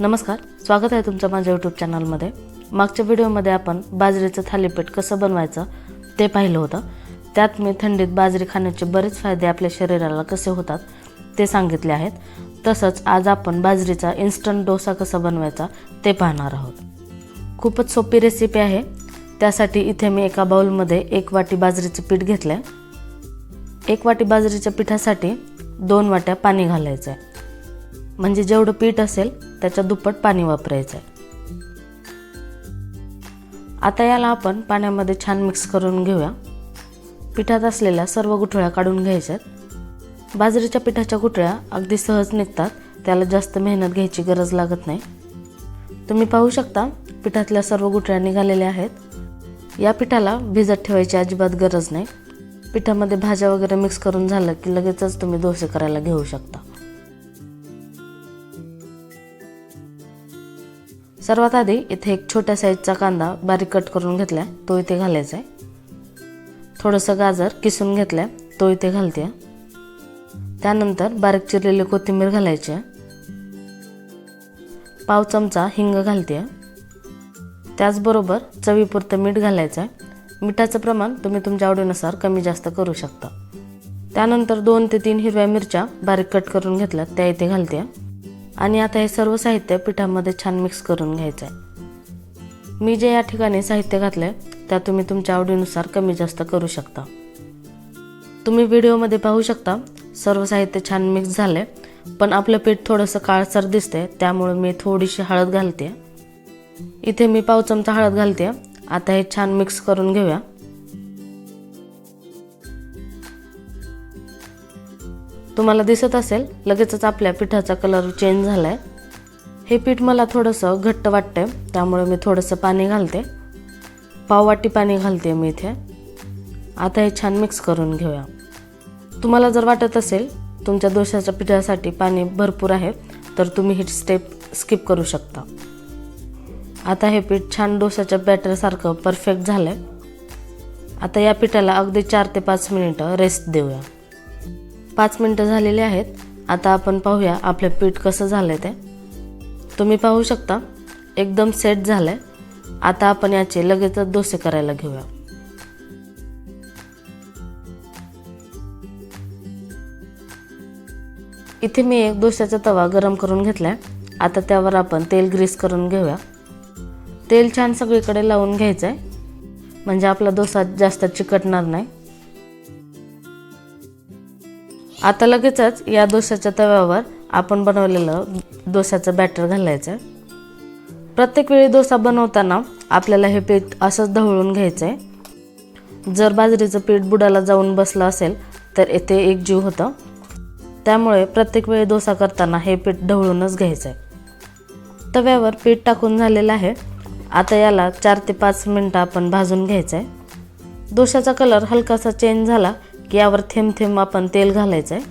नमस्कार स्वागत आहे तुमचं माझ्या यूट्यूब चॅनलमध्ये मागच्या व्हिडिओमध्ये आपण बाजरीचं थालीपीठ कसं बनवायचं ते पाहिलं होतं. त्यात मी थंडीत बाजरी खाण्याचे बरेच फायदे आपल्या शरीराला कसे होतात ते सांगितले आहेत. तसंच आज आपण बाजरीचा इन्स्टंट डोसा कसा बनवायचा ते पाहणार आहोत. खूपच सोपी रेसिपी आहे. त्यासाठी इथे मी एका बाउलमध्ये एक वाटी बाजरीचं पीठ घेतलं आहे एक वाटी बाजरीच्या पिठासाठी दोन वाट्या पाणी घालायचं आहे म्हणजे जेवढं पीठ असेल त्याच्या दुप्पट पाणी वापरायचं आहे आता याला आपण पाण्यामध्ये छान मिक्स करून घेऊया. पिठात असलेल्या सर्व गुठळ्या काढून घ्यायच्यात. बाजरीच्या पिठाच्या गुठळ्या अगदी सहज निघतात. त्याला जास्त मेहनत घ्यायची गरज लागत नाही. तुम्ही पाहू शकता पिठातल्या सर्व गुठळ्या निघालेल्या आहेत. या पिठाला भिजत ठेवायची अजिबात गरज नाही. पिठामध्ये भाज्या वगैरे मिक्स करून झालं की लगेचच तुम्ही डोसे करायला घेऊ शकता. सर्वात आधी इथे एक छोट्या साईजचा कांदा बारीक कट करून घेतला तो इथे घालायचा आहे थोडंसं गाजर किसून घेतला तो इथे घालते त्यानंतर बारीक चिरलेली कोथिंबीर घालायची. आहे पाव चमचा हिंग घालते त्याचबरोबर चवीपुरतं मीठ घालायचं आहे मिठाचं प्रमाण तुम्ही तुमच्या आवडीनुसार कमी जास्त करू शकता. त्यानंतर दोन ते तीन हिरव्या मिरच्या बारीक कट करून घेतल्यात त्या इथे घालते आणि आता हे सर्व साहित्य पिठामध्ये छान मिक्स करून घ्यायचं आहे मी जे या ठिकाणी साहित्य घातलं त्या तुम्ही तुमच्या आवडीनुसार कमी जास्त करू शकता. तुम्ही व्हिडिओमध्ये पाहू शकता सर्व साहित्य छान मिक्स झाले पण आपलं पीठ थोडंसं काळसर दिसते त्यामुळे मी थोडीशी हळद घालते इथे मी पाव चमचा हळद घालते आता हे छान मिक्स करून घेऊया. तुम्हाला दिसत असेल लगेचच आपल्या पिठाचा कलर चेंज झाला आहे हे पीठ मला थोडंसं घट्ट वाटतंय त्यामुळे मी थोडंसं पाणी घालते. पाववाटी पाणी घालते मी इथे. आता हे छान मिक्स करून घेऊया. तुम्हाला जर वाटत असेल तुमच्या दोशाच्या पिठासाठी पाणी भरपूर आहे तर तुम्ही ही स्टेप स्किप करू शकता. आता हे पीठ छान डोशाच्या बॅटरसारखं परफेक्ट झालं आहे आता या पिठाला अगदी चार ते पाच मिनिटं रेस्ट देऊया. पाच मिनटं झालेली आहेत. आता आपण पाहूया आपलं पीठ कसं झालं आहे ते. तुम्ही पाहू शकता एकदम सेट झालं आहे आता आपण याचे लगेचच डोसे करायला घेऊया. इथे मी एक डोश्याचा तवा गरम करून घेतला आहे आता त्यावर आपण तेल ग्रीस करून घेऊया. तेल छान सगळीकडे लावून घ्यायचं आहे म्हणजे आपला डोसा जास्त चिकटणार नाही. आता लगेचच या दोशाच्या तव्यावर आपण बनवलेलं दोशाचं बॅटर घालायचं आहे प्रत्येक वेळी डोसा बनवताना आपल्याला हे पीठ असंच ढवळून घ्यायचं आहे जर बाजरीचं पीठ बुडाला जाऊन बसलं असेल तर येथे एक जीव होतं. त्यामुळे प्रत्येक वेळी डोसा करताना हे पीठ ढवळूनच घ्यायचं आहे तव्यावर पीठ टाकून झालेलं आहे. आता याला चार ते पाच मिनटं आपण भाजून घ्यायचं आहे डोशाचा कलर हलकासा चेंज झाला की यावर थेंब थेंब आपण तेल घालायचं आहे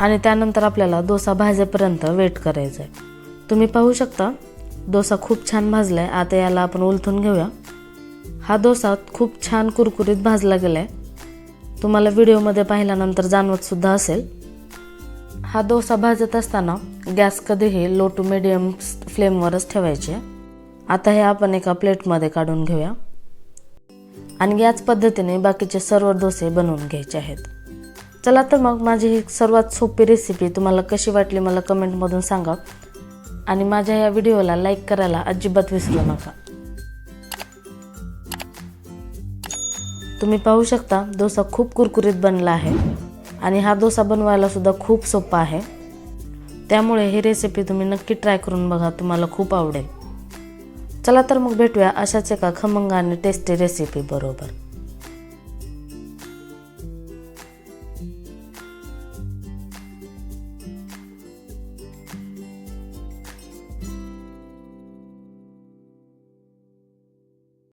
आणि त्यानंतर आपल्याला डोसा भाजेपर्यंत वेट करायचं आहे तुम्ही पाहू शकता डोसा खूप छान भाजला आहे आता याला आपण उलथून घेऊया. हा डोसा खूप छान कुरकुरीत भाजला गेला आहे तुम्हाला व्हिडिओमध्ये पाहिल्यानंतर जाणवतसुद्धा असेल. हा डोसा भाजत असताना गॅस कधीही लो टू मिडियम फ्लेमवरच ठेवायचे आता हे आपण एका प्लेटमध्ये काढून घेऊया. आणि याच पद्धतीने बाकीचे सर्व डोसे बनवून घ्यायचे आहेत. चला तर मग माझी ही सर्वात सोपी रेसिपी तुम्हाला कशी वाटली मला कमेंटमधून सांगा. आणि माझ्या या व्हिडिओला लाईक करायला अजिबात विसरू नका. तुम्ही पाहू शकता डोसा खूप कुरकुरीत बनला आहे. आणि हा डोसा बनवायला सुद्धा खूप सोपा आहे. त्यामुळे ही रेसिपी तुम्ही नक्की ट्राय करून बघा तुम्हाला खूप आवडेल. चला तर मग भेटूया अशाच एका खमंग आणि टेस्टी रेसिपी बरोबर.